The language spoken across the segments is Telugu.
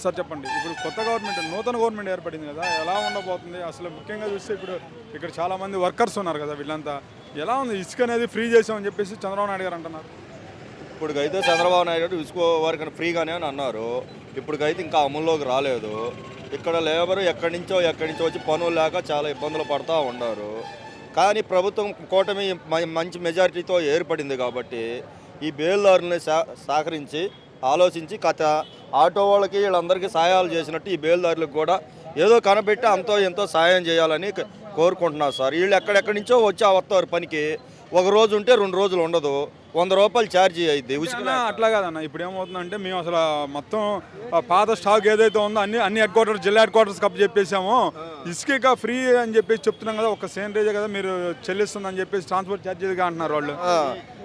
సార్ చెప్పండి ఇప్పుడు కొత్త గవర్నమెంట్ నూతన గవర్నమెంట్ ఏర్పడింది కదా ఎలా ఉండబోతుంది? అసలు ముఖ్యంగా చూస్తే ఇప్పుడు ఇక్కడ చాలామంది వర్కర్స్ ఉన్నారు కదా వీళ్ళంతా. ఎలా ఉంది? ఇసుక అనేది ఫ్రీ చేసామని చెప్పేసి చంద్రబాబు నాయుడు గారు అంటున్నారు. ఇప్పుడుకైతే చంద్రబాబు నాయుడు గారు ఇసుక వరకు ఫ్రీగానే అని అన్నారు. ఇప్పటికైతే ఇంకా అమల్లోకి రాలేదు. ఇక్కడ లేబర్ ఎక్కడి నుంచో ఎక్కడి నుంచో వచ్చి పనులు లేక చాలా ఇబ్బందులు పడుతూ ఉన్నారు. కానీ ప్రభుత్వం కూటమి మ- మంచి మెజారిటీతో ఏర్పడింది కాబట్టి ఈ బేల్దారుల్ని సహకరించి ఆలోచించి కథ ఆటో వాళ్ళకి వీళ్ళందరికీ సహాయాలు చేసినట్టు ఈ బేల్దారులకు కూడా ఏదో కనబెట్టి అంతో ఎంతో సహాయం చేయాలని కోరుకుంటున్నారు సార్. వీళ్ళు ఎక్కడెక్కడి నుంచో వచ్చి వస్తారు పనికి. ఒక రోజు ఉంటే రెండు రోజులు ఉండదు. వంద రూపాయలు ఛార్జీ ఉసుక అన్న, అట్లా కాదన్న. ఇప్పుడు ఏమవుతుందంటే మేము అసలు మొత్తం పాత స్టాక్ ఏదైతే ఉందో అన్ని అన్ని హెడ్ క్వార్టర్స్ జిల్లా హెడ్ క్వార్టర్స్ కప్ చెప్పేసాము. ఇసుక ఫ్రీ అని చెప్పేసి చెప్తున్నాం కదా ఒక సేనరేజే కదా మీరు చెల్లిస్తుందని చెప్పేసి ట్రాన్స్పోర్ట్ ఛార్జీలుగా అంటున్నారు వాళ్ళు.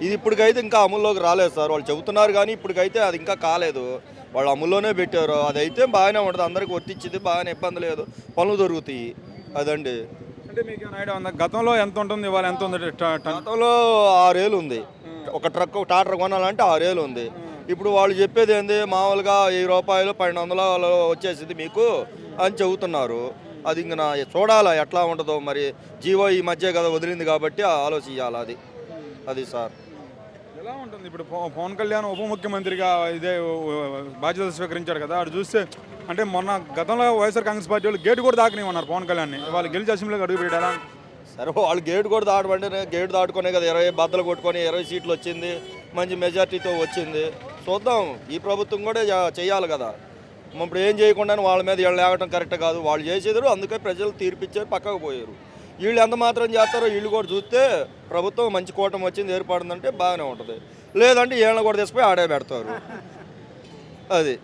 ఇది ఇప్పటికైతే ఇంకా అమల్లోకి రాలేదు సార్. వాళ్ళు చెబుతున్నారు కానీ ఇప్పటికైతే అది ఇంకా కాలేదు. వాళ్ళు అమల్లోనే పెట్టారు. అదైతే బాగానే ఉంటుంది. అందరికి వర్తించింది. బాగానే ఇబ్బంది లేదు. పనులు దొరుకుతాయి. అదండి. అంటే మీకు ఐడియా గతంలో ఎంత ఉంటుంది? ఇవాళ ఎంత ఉంది? గతంలో ఆరేళ్ళు ఉంది. ఒక ట్రక్ ఒక టాటర్ కొనాలంటే ఆరేళ్ళు ఉంది. ఇప్పుడు వాళ్ళు చెప్పేది ఏంది? మామూలుగా వెయ్యి రూపాయలు పన్నెండు వందలు వచ్చేసింది మీకు అని చెబుతున్నారు. అది ఇంక నా చూడాలా ఎట్లా ఉంటుందో మరి. జీవో ఈ మధ్య కదా వదిలింది కాబట్టి ఆలోచించాలి అది. అది సార్. ఎలా ఉంటుంది? ఇప్పుడు పవన్ కళ్యాణ్ ఉప ముఖ్యమంత్రిగా ఇదే బాధ్యత స్వీకరించాడు కదా అటు చూస్తే అంటే మొన్న గతంలో వైఎస్ఆర్ కాంగ్రెస్ పార్టీ వాళ్ళు గేట్ కూడా దాకనివ్వన్నారు పవన్ కళ్యాణ్ని. వాళ్ళు గెలిచి అసెంబ్లీకి అడుగు పెట్టారా? సరే వాళ్ళు గేటు కూడా దాటమంటే గేటు దాటుకునే కదా ఇరవై బద్దలు కొట్టుకొని ఇరవై సీట్లు వచ్చింది మంచి మెజార్టీతో వచ్చింది. చూద్దాం ఈ ప్రభుత్వం కూడా చేయాలి కదా. ఇప్పుడు ఏం చేయకుండా వాళ్ళ మీద వీళ్ళు లేవటం కరెక్ట్ కాదు. వాళ్ళు చేసేదారు అందుకే ప్రజలు తీర్పిచ్చారు పక్కకు పోయారు. వీళ్ళు ఎంత మాత్రం చేస్తారో వీళ్ళు కూడా చూస్తే ప్రభుత్వం మంచి కూటమి వచ్చింది ఏర్పడిందంటే బాగానే ఉంటుంది. లేదంటే వీళ్ళని కూడా తీసుకుపోయి ఆడే పెడతారు. అది.